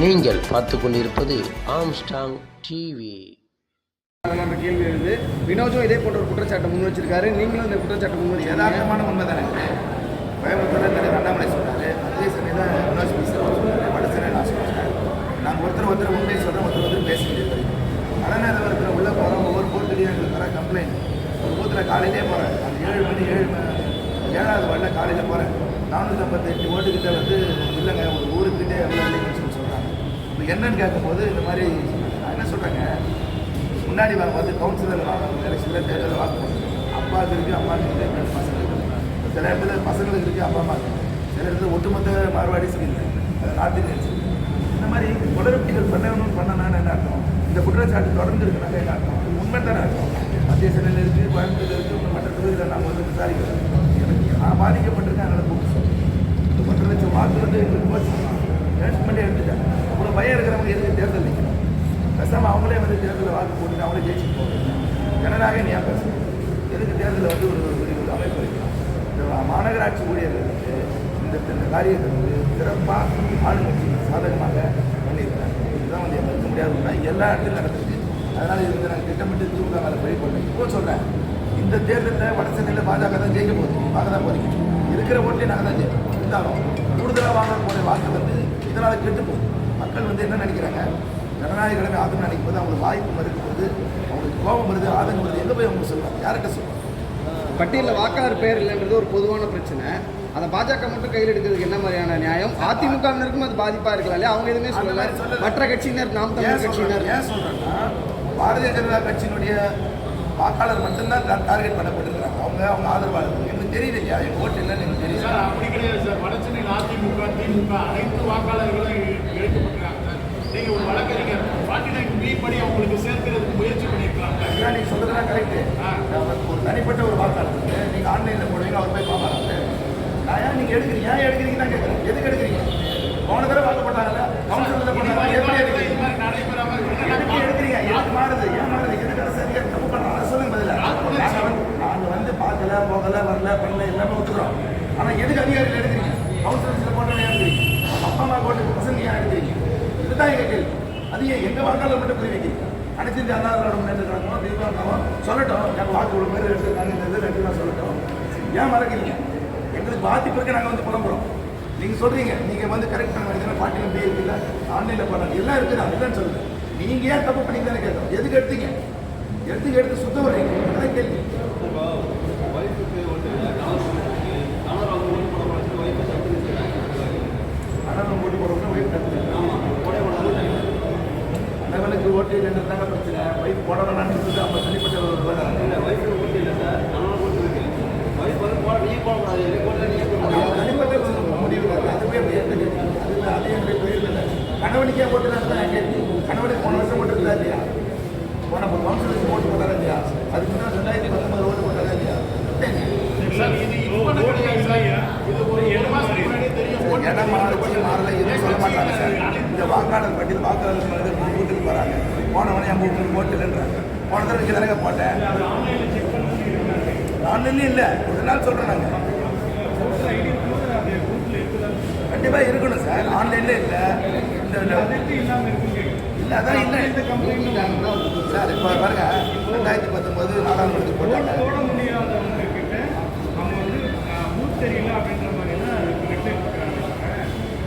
நீங்கள் பார்த்து கொண்டிருப்பது ஆம்ஸ்டாங் டிவி அந்த கேள்வி எழுது. வினோஜும் இதே போன்ற ஒரு குற்றச்சாட்டை முன் வச்சிருக்காரு. நீங்களும் இந்த குற்றச்சாட்டை முன் வச்சு யதார்த்தமான உண்மை தானே கோயம்புத்தூர் தலைவர் அண்ணாமலை சொன்னார் அதே சமயம் வினோத் மிஸ்ரா சொன்னார்? நான் நாங்கள் ஒருத்தர் ஒருத்தர் உண்மையை சொல்கிறோம் ஒருத்தர் ஒருத்தர் பேச வேண்டியது மனநல இருக்கிற உள்ள போகிறோம் ஒவ்வொரு பூத்துலையும் எங்களுக்கு வர கம்ப்ளைண்ட் ஒரு பூத்தில் காலையிலே போகிறேன் அந்த ஏழு மணி ஏழு மணி ஏழாவது வரல காலையில் போகிறேன் நானூற்றி ஐம்பத்தெட்டு ஓட்டுக்கிட்ட வந்து இல்லைங்க ஒரு ஊருக்கிட்டே எவ்வளோ என்னன்னு கேட்கும்போது இந்த மாதிரி நான் என்ன சொல்கிறேங்க முன்னாடி வரும்போது கவுன்சிலர் எலெக்ஷனில் தேர்தலில் வாக்கு போடுறது. அப்பாவுக்கு இருக்குது அம்மாவுக்கு இருக்குது பசங்களுக்கு இருக்குது. சில இடத்துல பசங்களுக்கு இருக்குது அப்பா அம்மா இருக்குது சில இடத்துல ஒட்டுமொத்த மார்வாடிஸ் இல்லை அது நார்த் இந்தியன்ஸ் இந்த மாதிரி குளறுபடிகள் பண்ணணும்னு பண்ணனான்னு என்ன அர்த்தம்? இந்த குற்றச்சாட்டு தொடர்ந்து இருக்குனாக்க என்ன அர்த்தம்? அது உண்மை தானே அர்த்தம். மத்திய சிலையில் இருக்குது கோயம்புத்தூர் இருக்குது மற்ற தொகுதியில் நாங்கள் வந்து விசாரிக்கிறோம். எனக்கு நான் பாதிக்கப்பட்டிருக்கேன் அதனால் கூப்பிட்டு சொல்றேன். ஒன்றரை லட்சம் வாக்கு வந்து எங்களுக்கு போச்சு மேனேஜ்மெண்ட்டே எடுத்துட்டாங்க பயம் இருக்கிறவங்க எதுக்கு தேர்தல் நிற்கணும் பேசாமல் அவங்களே வந்து தேர்தலில் வாக்கு போட்டு அவங்களே ஜெயிச்சு போகணும். ஜனநாயக நீ பேசணும் எதுக்கு தேர்தலில் வந்து ஒரு ஒரு அமைப்பு வைக்கலாம் இந்த மாநகராட்சி ஊழியர்களுக்கு இந்த இந்த காரியத்தை வந்து சிறப்பாக ஆளுங்கட்சி சாதகமாக பண்ணியிருக்காங்க. இதுதான் வந்து மறுக்க முடியாத ஒன்றா எல்லா இடத்துலையும் நடக்குது அதனால் இது வந்து நாங்கள் திட்டமிட்டு திமுக மேலே பழி போட்டோம் இப்போ சொல்கிறேன் இந்த தேர்தலில் வடசென்னையில் பாஜக தான் ஜெயிக்க போகுது. பார்க்க தான் போகிறீங்க இருக்கிற ஓட்டிலே நாங்கள் தான் ஜெயிப்போம். இருந்தாலும் கூடுதலாக வாங்கக்கூடிய வாக்கு வந்து இதனால் கெட்டு போகுது மக்கள் வந்து என்ன நினைக்கிறாங்க? ஜனநாயக கடமை ஆதரவு நினைக்கும் போது அவங்களுக்கு வாய்ப்பு மறுக்கும் போது அவங்களுக்கு கோபம் வருது ஆதங்கம் வருது. எங்கே போய் அவங்க சொல்லுவாங்க யார்கிட்ட சொல்லுவாங்க பட்டியலில் வாக்காளர் பேர் இல்லைன்றது ஒரு பொதுவான பிரச்சனை. அதை பாஜக மட்டும் கையில் எடுக்கிறதுக்கு என்ன மாதிரியான நியாயம்? அதிமுகவினருக்கும் அது பாதிப்பாக இருக்கலாம் இல்லையா? அவங்க எதுவுமே சொல்லல. மற்ற கட்சியினர் நாம் சொல்றேன்? கட்சியினர். ஏன் சொல்றேன்னா பாரதிய ஜனதா கட்சியினுடைய வாக்காளர் மட்டும்தான் டார்கெட் பண்ணப்பட்டிருக்கிறாங்க. அவங்க அவங்க ஆதரவாளர்கள். எனக்கு இல்லையா? எங்க ஓட்டு இல்லைன்னு எனக்கு தெரியுது சார் அப்படி கிடையாது சார். வடசென்னையில் அதிமுக திமுக அனைத்து வாக்காளர்களும் நீங்கள் ஒரு வழக்கறிஞர் ஃபார்ட்டி நைன் பி படி அவங்களுக்கு சேர்க்கிறதுக்கு முயற்சி பண்ணியிருக்கலாம்ல ஐயா, நீங்க சொல்றதுலாம் கரெக்ட் ஒரு தனிப்பட்ட ஒரு வாக்காளர் நீங்க ஆன்லைன்ல போடுவீங்க அவர் போய் பார்ப்பாங்க நான் ஏன் நீங்க எடுக்கிறீங்க? ஏன் எடுக்கிறீங்க தான் கேட்குறேன். எதுக்கு எடுக்கிறீங்க? போன தடவை வாங்க போட்டாங்கல்ல கவுன்சிலில் போட்டாங்க. எப்படி எடுக்கிறீங்க? எதுக்கு எடுக்கிறீங்க? எதுக்கு மாறுது? ஏன் மாறுது? எதுக்கு அரசு அதிகாரி தப்பு பண்றாங்க? அதை சொல்லுங்க பதிலா. நாங்க வந்து நாங்க பார்க்கல போகல வரல பண்ணல எல்லாமே ஒத்துக்கிறோம். ஆனா எதுக்கு அதிகாரிகள் எடுக்கிறீங்க? கவுன்சிலர்ஸ்ல போட்டோம் ஏன் எடுக்கிறீங்க. அப்பா அம்மா போட்டு பசங்க ஏன் எடுக்கிறீங்க? இதுதான் எங்க கேள்வி அது ஏன் எங்க வாழ்க்கையில் மட்டும் புரிய அனைத்து இந்திய அண்ணா திராவிட முன்னேற்ற கழகமோ திமுகவோ சொல்லட்டும். எனக்கு வாக்கு இவ்வளவு பேர் எடுத்துருக்காங்க இந்த இது ரெண்டு தான் சொல்லட்டும். ஏன் மறக்கிறீங்க? எங்களுக்கு பாதிப்பு இருக்கு நாங்கள் வந்து புலம்புறோம். நீங்கள் சொல்கிறீங்க நீங்கள் வந்து கரெக்ட் பண்ண பாட்டி பாட்டிலும் பே இருக்குல்ல ஆன்லைனில் பண்ணாங்க எல்லாம் இருக்குது நான் இல்லைன்னு சொல்லுங்கள் நீங்கள் ஏன் தப்பு பண்ணி தானே கேட்டோம் எதுக்கு எடுத்தீங்க? எடுத்து எடுத்து சுத்தம் வரீங்க அதான் கேள்வி கணவன் ஓட்டு போடுறவங்க ஒய்ஃப் கணவனுக்கு ரெண்டு தாங்க பிரச்சனை ஒய்ஃப் போடணும்னு சொல்லிட்டு அவங்க தனிப்பட்ட ஒரு அவங்க தனிப்பட்ட ஒரு முடிவு இருக்கு. அதுவே உயர்ந்த கேள்வி. அதுல அது என்னுடைய பெயர் இல்லை. கணவனுக்கே போட்டு தான் தான் கணவனுக்கு போன வருஷம் ஓட்டு இருந்தா இல்லையா போன கவுன்சிலுக்கு ஓட்டு போட்டாரா இல்லையா அதுக்கு முன்னாடி ரெண்டாயிரத்தி பத்தொன்பது ஓட்டு போட்டாரா இல்லையா சார் இது இப்போ கிடையாது சார் இது ஒரு ஏழு மாதத்துக்கு முன்னாடியே தெரியும் இடம் மாறுச்சு மாறல எதுவும் சொல்ல மாட்டாங்க சார் இந்த வாக்காளர் பட்டியல் வாக்காளர் மனிதர் மூணு வீட்டுக்கு வராங்க ஓட்டு இல்லைன்றாங்க போன தடவை தானங்க போட்டேன். ஆன்லைன்லேயும் இல்லை. ஒரு நாள் சொல்கிறேன் நாங்கள் கண்டிப்பாக இருக்கணும் சார். ஆன்லைனில் இல்லை. இந்த இல்லை அதான் இல்லை. சார் இப்போ பாருங்க. ரெண்டாயிரத்தி பத்தொம்போது நாடாளுமன்றத்துக்கு போட்டாங்க.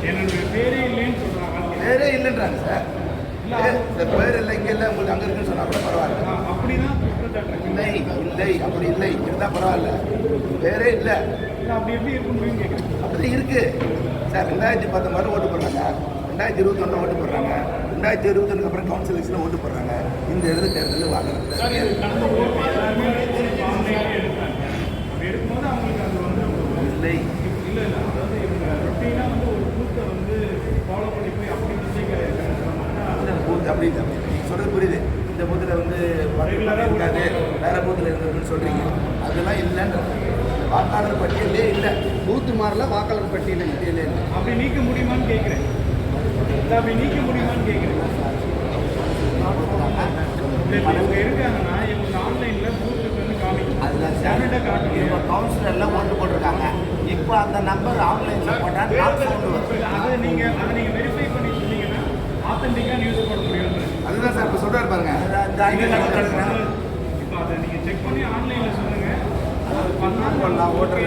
தான் பேரே இல்லைன்னு சொல்கிறாங்க பேரே இல்லைன்றாங்க சார். இந்த பேர் இல்லை இங்கே இல்லை உங்களுக்கு அங்கே இருக்குன்னு சொன்னால் கூட பரவாயில்ல. அப்படி தான் குற்றச்சாட்டு. இருக்கு. இல்லை இல்லை அப்படி இல்லை. இருந்தால் பரவாயில்ல. பேரே இல்லை. அப்படி எப்படி இருக்க முடியும்னு கேட்குறேன் அப்படி இருக்கு. சார் ரெண்டாயிரத்தி பத்தொம்பது ஓட்டு போடுறாங்க. ரெண்டாயிரத்தி இருபத்தொன்னு ஓட்டு போடுறாங்க. ரெண்டாயிரத்தி இருபத்தொன்னுக்கு அப்புறம் கவுன்சில் எலெக்ஷனில் ஓட்டு போடுறாங்க. இந்த இடத்துல தேர்தலில் வாங்குறாங்க சார் இது கடந்த ஒரு மாதத்துக்கு முன்னாடியே தெரிஞ்சு ஆன்லைன்லேயே எடுத்தாங்க அப்படி எடுக்கும்போது அவங்களுக்கு அது வந்து இல்லை இல்லை இல்லை அதாவது இவங்க ரொட்டீனாக வந்து ஒரு பூத்தை வந்து ஃபாலோ பண்ணி போய் அப்படி மிஸ்டேக் நீங்கள் சொல்கிறது புரியுது. இந்த பூத்தில் வந்து இருக்காது வேற பூத்தில் இருந்ததுன்னு சொல்கிறீங்க அதெல்லாம் இந்த வாக்காளர் பட்டியலே இல்லை. பூத்து மாறல வாக்காளர் பட்டியல். பட்டியலே இல்லை அப்படி நீக்க முடியுமான்னு கேட்குறேன். அப்படி நீக்க முடியுமான்னு கேட்குறேன். இவங்க இருக்காங்கன்னா இவங்க ஆன்லைனில் பூத்துக்கு வந்து காமிக்கும் அதில் ஸ்டாண்டர்டாக காட்டுங்க. இப்போ கவுன்சிலர்லாம் ஓட்டு போட்டிருக்காங்க. இப்போ அந்த நம்பர் ஆன்லைனில் போட்டால் அதை நீங்கள் அதை நீங்கள் ஆத்தென்டிக்காக நியூஸ் போட முடியும்ன்ற அதுதான் சார் இப்போ சொல்றாரு பாருங்க. இப்போ அதை நீங்கள் செக் பண்ணி ஆன்லைனில் சொல்லுங்கள் அது பண்ணால் போடலாம் ஓட்டர்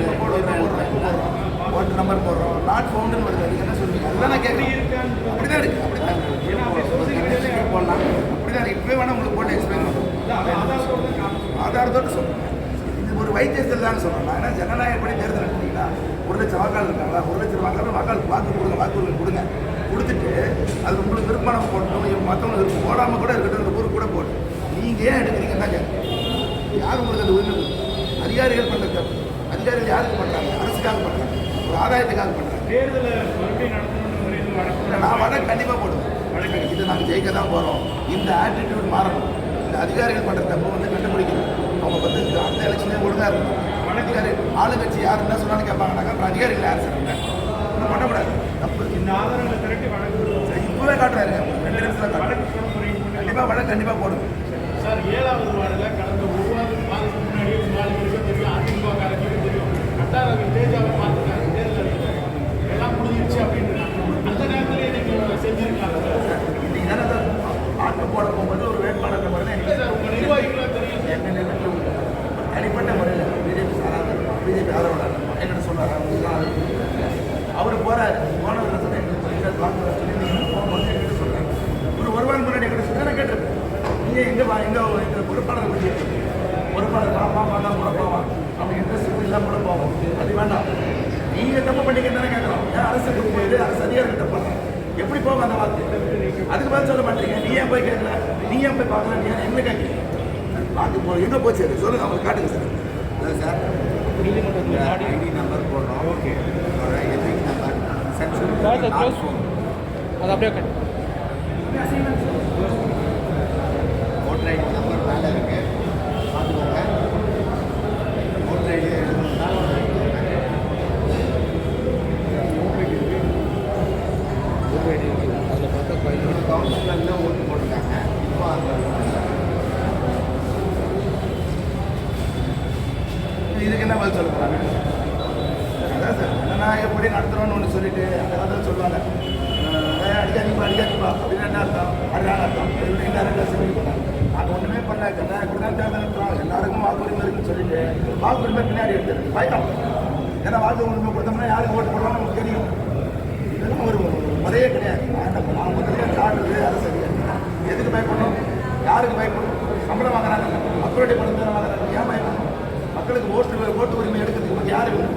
ஓட்டர் நம்பர் போடுறோம். நாட் ஃபவுண்டுன்னு வருது அதுக்கு என்ன சொல்றீங்க? அதுதான் நான் கேட்குறேன் அப்படிதான் இருக்கு அப்படிதான் இருக்கு. ஏன்னா அப்படி மீடியாலே போடலாம். அப்படிதான் இருக்கு. இப்பவே வேணா உங்களுக்கு போட்டு எக்ஸ்பிளைன் தான் காமிச்சு ஆதாரத்தோடு சொல்றேன் இது ஒரு வைத்தியத்தில் தான் சொல்றேன் ஏன்னா ஜனநாயகப்படி தேர்தல் எடுத்தீங்கன்னா ஒரு லட்சம் வாக்காளர் இருக்காங்களா? ஒரு லட்சம் வாக்காளர் வாக்காளர் வாக்கு கொடுங்க வாக்குறுதி கொடுங்க. கொடுத்துட்டு அது உங்களுக்கு விருப்பம் போட்டோம் மற்றவங்க விருப்பம். போடாமல் கூட இருக்கட்டும் அந்த ஊருக்கு கூட போட்டு நீங்கள் ஏன் எடுக்கிறீங்க? தான் கேட்குறேன். யார் உங்களுக்கு அந்த உரிமை? அதிகாரிகள் பண்ணுற தப்பு. அதிகாரிகள் யாருக்கு பண்ணுறாங்க அரசுக்காக பண்ணுறாங்க ஒரு ஆதாயத்துக்காக பண்ணுறாங்க தேர்தலை மறுபடியும் வழக்கு நான் வழக்கு கண்டிப்பாக போடுவேன். வழக்கு இது நாங்கள் ஜெயிக்க தான் போகிறோம் இந்த ஆட்டிடியூட் மாறணும். இந்த அதிகாரிகள் பண்ணுற தப்பு வந்து கண்டுபிடிக்கணும். அவங்க வந்து அந்த எலெக்ஷனே ஒழுங்காக இருக்கணும். அதிகாரி ஆளுங்கட்சி யார் என்ன சொன்னாலும் கேட்பாங்கனாக்கா அப்புறம் அதிகாரிகள் யார் சார் ஒன்றும் பண்ணக்கூடாது தப்பு இந்த ஆதாரங்களை திரட்டி வழக்கு இப்பவே காட்டுறாரு. ரெண்டு நிமிஷத்தில் காட்டுறேன் கண்டிப்பாக வழக்கு கண்டிப்பாக போடுங்க சார் ஏழாவது வார்டில் கடந்த ஒரு வாரம் மாதத்துக்கு முன்னாடியே உங்களுக்கு தெரியும் அதிமுக காரங்களுக்கு தெரியும். கட்டாரவி தேஜாவை பார்த்துட்டாங்க தேர்தல். எல்லாம் முடிஞ்சிருச்சு அப்படின்றாங்க. அந்த நேரத்திலேயே நீங்கள் செஞ்சிருக்காங்க சார்? தானே சார் ஆட்டு போட போகும்போது ஒரு வேட்பாளர் முறையில் இல்லை சார் உங்கள் நிர்வாகிகளாக தெரியும். என்ன உள்ள தனிப்பட்ட முறையில் பிஜேபி சாராத பிஜேபி ஆதரவாளர் என்கிட்ட சொன்னார்? அவர் போறாரு. போனதில் சொன்ன எங்களுக்கு வாக்கு சொல்லி நீங்கள் போகும்போது என்கிட்ட சொல்றாங்க ஒரு ஒரு வாரம் முன்னாடி என்கிட்ட சொல்லி நான் கேட்டிருக்கேன் நீங்கள் எங்கே எங்கே பொறுப்பாளரை பற்றி பொறுப்பாளர் வாப்பா வாடா முடப்பாவா அவங்க இன்ட்ரெஸ்ட் இல்லாமல் கூட போவோம் அது வேண்டாம். நீங்கள் தப்பு பண்ணிக்க தானே கேட்குறோம். ஏன் அரசு போயிட்டு அரசு அதிகாரிகள் தப்பு பண்ணுறாங்க எப்படி போகும் அந்த வார்த்தை? அதுக்கு பதில் சொல்ல மாட்டீங்க. நீ ஏன் போய் கேட்கல? நீ ஏன் போய் பார்க்கல? நீ என்ன கேட்குறீங்க? பார்த்து போ எங்கே போச்சு அது? சொல்லுங்க அவங்க காட்டுங்க சார். இல்லை சார் நீதிமன்றத்தில் ஐடி நம்பர் போடுறோம். ஓகே. எதிரி நம்பர் ஃபோன் அது அப்படியே கட் ஓட்டர் ஐடி நம்பர் மேலே இருக்கு பார்த்துக்கோங்க ஓட்டர் ஐடி எழுதணும்னா அதில் பார்த்தா பதினொன்று கவுன்சிலரில் ஓட்டு போட்டிருக்காங்க இப்போ அந்த இதுக்கு என்ன பதில் சொல்ல போகிறாங்க அதான் சார் ஜனநாயகப்படி நடத்துகிறோன்னு ஒன்று சொல்லிட்டு அந்த காலத்தில் சொல்லுவாங்க. அஹ் அடிக்காதீப்பா அடிக்காதீப்பா அப்படின்னு என்ன அர்த்தம்? அடிக்கான அர்த்தம்? எப்படி இன்டெரக்டாக சொல்லி போனாங்க. அது ஒன்றுமே பண்ணல ஜனநாயகப்படி தான் தேர்தல் நடத்துகிறோம் எல்லாருக்கும் வாக்குரிமை இருக்குன்னு சொல்லிட்டு வாக்குரிமை பின்னாடி எடுத்துருக்கு பயம் ஏன்னா வாக்கு உரிமை கொடுத்தோம்னா யாருக்கு ஓட்டு போடுவாங்க நமக்கு தெரியும். இதெல்லாம் ஒரு முறையே கிடையாது. நான் என்ன முதல்ல காட்டுறது அரசு அதிகாரி எதுக்கு பயப்படணும்? யாருக்கு பயப்படணும்? சம்பளம் வாங்குறாங்க. மக்களுடைய பணம் தானே வாங்குறாங்க. ஏன் பயப்படணும்? மக்களுக்கு ஓட்டு ஓட்டு உரிமை எடுக்கிறதுக்கு நமக்கு யாரு வேணும்?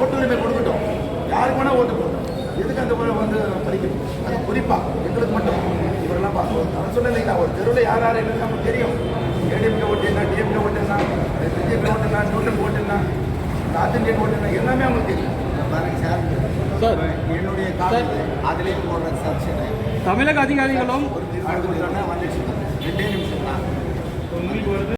ஓட்டு உரிமை கொடுக்கட்டும். யாருக்கு வேணால் ஓட்டு போடணும் எதுக்கு அந்த வந்து பறிக்கணும்? அது குறிப்பாக எங்களுக்கு மட்டும். இவரெல்லாம் பார்க்கணும் நான் சொன்னேன் ஒரு தெருவில் யார் யார் என்னன்னு நமக்கு தெரியும். ஏடிஎம்கே ஓட்டு என்ன டிஎம்கே ஓட்டு என்ன பிஜேபி ஓட்டு என்ன டோட்டல் ஓட்டு என்ன நார்த் இந்தியன் ஓட்டு என்ன எல்லாமே அவங்களுக்கு தெரியும். பாருங்க சார். சார். என்னுடைய காலத்தில் அதுலேயும் போடுற செக்ஷனு தமிழக அதிகாரிகளும் ஒரு தீர்மானம் வந்துச்சு ரெண்டே நிமிஷம் தான் உங்களுக்கு வருது